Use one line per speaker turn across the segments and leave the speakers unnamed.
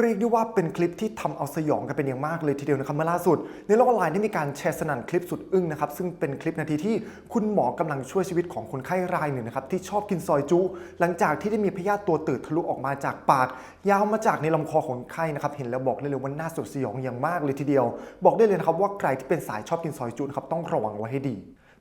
เรียกได้ว่าเป็นคลิปที่ทำเอาสยองกันเป็นอย่างมากเลยทีเดียวนะครับเมื่อล่าสุด ในโลกออนไลน์ได้มีการแชร์สนั่นคลิปสุดอึ้งนะครับซึ่งเป็นคลิปนาทีที่คุณหมอกำลังช่วยชีวิตของคนไข้รายหนึ่งนะครับที่ชอบกินซอยจุ หลังจากที่ได้มีพยาธิตัวตืดทะลุออกมาจากปาก ยาวมาจากในลำคอของคนไข้นะครับเห็นแล้วบอกได้เลยว่าน่าสดสยองอย่างมากเลยทีเดียว บอกได้เลยนะครับว่าใครที่เป็นสายชอบกินซอยจุนะครับต้องระวังไว้ให้ดี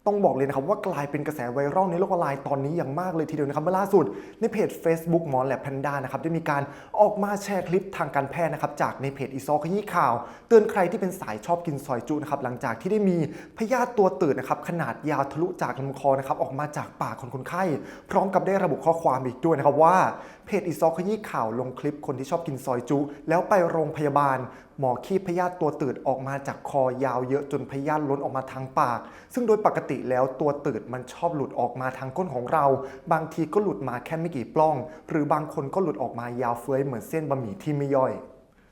ต้องบอกเลยนะครับว่ากลายเป็นกระแสไวรัลในโลกออนไลน์ตอนนี้อย่างมากเลยทีเดียวนะครับเมื่อล่าสุดในเพจ Facebook หมอแลบแพนด้านะครับได้มีการออกมาแชร์คลิปทางการแพทย์นะครับจากในเพจอีซอขยี้ข่าว เตือนใครที่เป็นสายชอบกินซอยจุนะครับหลังจากที่ได้มีพยาธิตัวตืดนะครับขนาดยาวทะลุจากลำคอนะครับออกมาจากปากของคนไข้ พร้อมกับได้ระบุข้อความอีกด้วยนะครับว่าเพจอีซอขยี้ข่าวลงคลิปคนที่ชอบกินซอยจุ แล้วไปโรงพยาบาลหมอคีบพยาธิตัวตืดออกมาจากคอยาวเยอะจนพยาธิล้นออกมาทางปาก ซึ่งโดยปกติแล้วตัวตืดมันชอบหลุดออกมาทางก้นของเรา บางทีก็หลุดมาแค่ไม่กี่ปล้อง หรือบางคนก็หลุดออกมายาวเฟ้ยเหมือนเส้นบะหมี่ที่ไม่ย่อย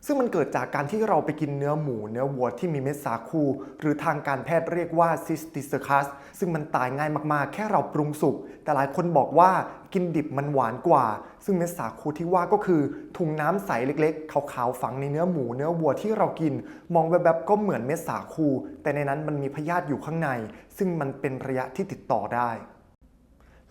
ซึ่งมันเกิดจากการที่เราไปกินเนื้อหมูเนื้อวัวที่มีเม็ดสาคู หรือทางการแพทย์เรียกว่าซิสติสคัสซึ่งมันตายง่ายมากๆ แค่เราปรุงสุก แต่หลายคนบอกว่ากินดิบมันหวานกว่า ซึ่งเม็ดสาคูที่ว่าก็คือถุงน้ำใสเล็กๆ ขาวๆฝังในเนื้อหมูเนื้อวัวที่เรากิน มองแบบๆก็เหมือนเม็ดสาคู แต่ในนั้นมันมีพยาธิอยู่ข้างใน ซึ่งมันเป็นระยะที่ติดต่อได้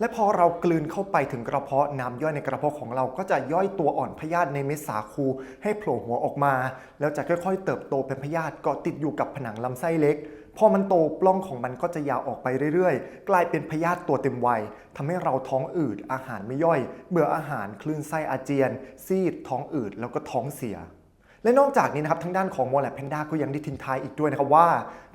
และพอเรากลืนเข้าไปถึงกระเพาะน้ำย่อยในกระเพาะของเราก็จะย่อยตัวอ่อนพยาธิในเม็ดสาคูให้โผล่หัวออกมา แล้วจะค่อยๆ เติบโตเป็นพยาธิเกาะติดอยู่กับผนังลำไส้เล็กพอมันโตปล้องของมันก็จะยาวออกไปเรื่อยๆ กลายเป็นพยาธิตัวเต็มวัยทำให้เราท้องอืดอาหารไม่ย่อย เบื่ออาหารคลื่นไส้อาเจียน ซีดท้องอืดแล้วก็ท้องเสีย และนอกจากนี้นะครับทางด้านของมอลแลบแพนด้าก็ยังได้ทิ้งท้ายอีกด้วยนะครับว่า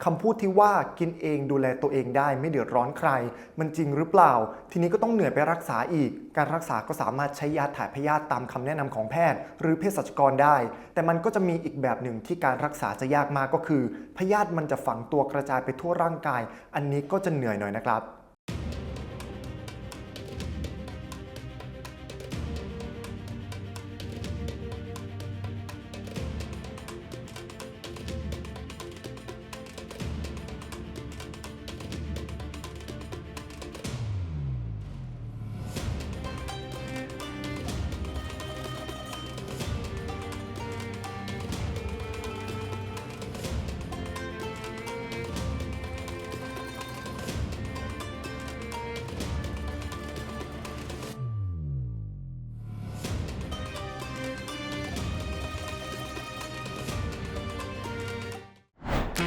คำพูดที่ว่ากินเองดูแลตัวเองได้ไม่เดือดร้อนใคร มันจริงหรือเปล่า ทีนี้ก็ต้องเหนื่อยไปรักษาอีก การรักษาก็สามารถใช้ยาถ่ายพยาธิตามคำแนะนำของแพทย์ หรือเภสัชกรได้ แต่มันก็จะมีอีกแบบหนึ่งที่การรักษาจะยากมากก็คือพยาธิมันจะฝังตัวกระจายไปทั่วร่างกาย อันนี้ก็จะเหนื่อยหน่อยนะครับ